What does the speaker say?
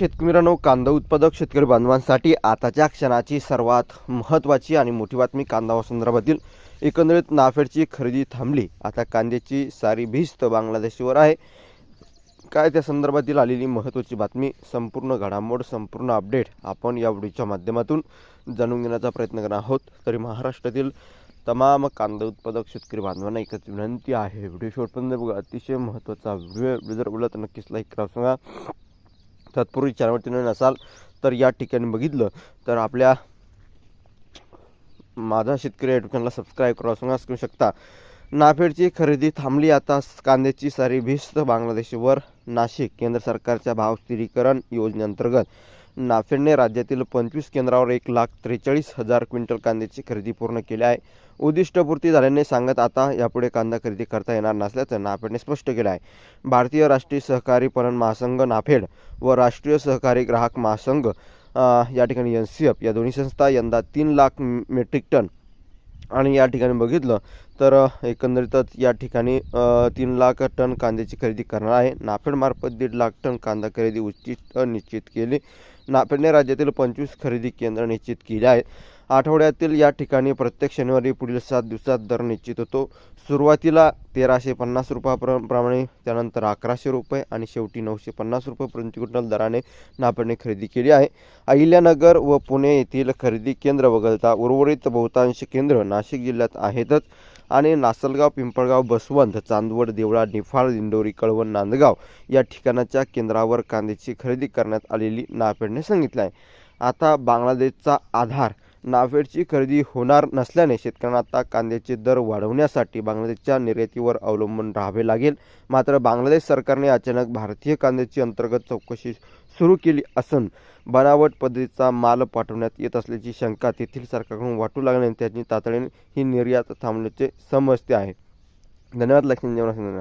शेतकरी मित्रांनो कांदा उत्पादक शेतकरी बांधवांसाठी आताच्या क्षणाची सर्वात महत्त्वाची आणि मोठी बातमी कांदा संदर्भातील एकंदरीत नाफेडची खरेदी थांबली. आता कांद्याची सारी भिस्त बांगलादेशवर आहे. काय त्या संदर्भातील आलेली महत्त्वाची बातमी संपूर्ण घडामोड संपूर्ण अपडेट आपण या व्हिडिओच्या माध्यमातून जाणून घेण्याचा प्रयत्न करणार आहोत. तरी महाराष्ट्रातील तमाम कांदा उत्पादक शेतकरी बांधवांना एकच विनंती आहे. व्हिडिओ शेवटपर्यंत बघा. अतिशय महत्त्वाचा व्हिडिओ व्हिडिओ जर बोलला तर नक्कीच लाईक करा. सांगा तत्पूर्वी चॅनलवरती नवीन असाल तर या ठिकाणी बघितलं तर आपल्या माझा शेतकरी युट्यूब चॅनलला सबस्क्राईब करा सांगा करू शकता. नाफेडची खरेदी थांबली आता कांद्याची सारी भिस्त बांगलादेशवर नाशिक केंद्र सरकारच्या भाव स्थिरीकरण योजनेअंतर्गत. नाफेडने राज्यातील पंचवीस केंद्रावर एक लाख त्रेचाळीस हजार क्विंटल कांद्याची खरेदी पूर्ण केली आहे. उद्दिष्टपूर्ती झाल्याने सांगत आता यापुढे कांदा खरेदी करता येणार नसल्याचं नाफेडने स्पष्ट केलं आहे. भारतीय राष्ट्रीय सहकारी पणन महासंघ नाफेड व राष्ट्रीय सहकारी ग्राहक महासंघ या ठिकाणी एन सी एफ या दोन्ही संस्था यंदा तीन लाख मेट्रिक टन आणि या ठिकाणी बघितलं तर एकंदरीतच या ठिकाणी तीन लाख टन कांद्याची खरेदी करणार आहे. नाफेडमार्फत दीड लाख टन कांदा खरेदी उचित निश्चित केली. नाफेडने राज्यातील पंचवीस खरेदी केंद्र निश्चित केले आहेत. आठवड्यातील या ठिकाणी प्रत्येक शनिवारी पुढील सात दिवसात दर निश्चित होतो. सुरुवातीला तेराशे पन्नास रुपयाप्रमाणे त्यानंतर अकराशे रुपये आणि शेवटी नऊशे पन्नास रुपये प्रति क्विंटल दराने नाफेडने खरेदी केली आहे. अहिल्यानगर व पुणे येथील खरेदी केंद्र वगळता उर्वरित बहुतांश केंद्र नाशिक जिल्ह्यात आहेतच. आणि नासलगाव पिंपळगाव बसवंत चांदवड देवळा निफाड दिंडोरी कळवण नांदगाव या ठिकाणाच्या केंद्रावर कांद्याची खरेदी करण्यात आलेली नाफेडने सांगितलं आहे. आता बांगलादेशचा आधार नाफेडची खरेदी होणार नसल्याने शेतकऱ्यांना आता कांद्याचे दर वाढवण्यासाठी बांगलादेशच्या निर्यातीवर अवलंबून राहावे लागेल. मात्र बांगलादेश सरकारने अचानक भारतीय कांद्याची अंतर्गत चौकशी सुरू केली असून बनावट पद्धतीचा माल पाठवण्यात येत असल्याची शंका तेथील सरकारकडून वाटू लागल्याने त्यांनी तातडीने ही निर्यात थांबण्याचे समजते आहे. धन्यवाद. लक्ष्मी जेवण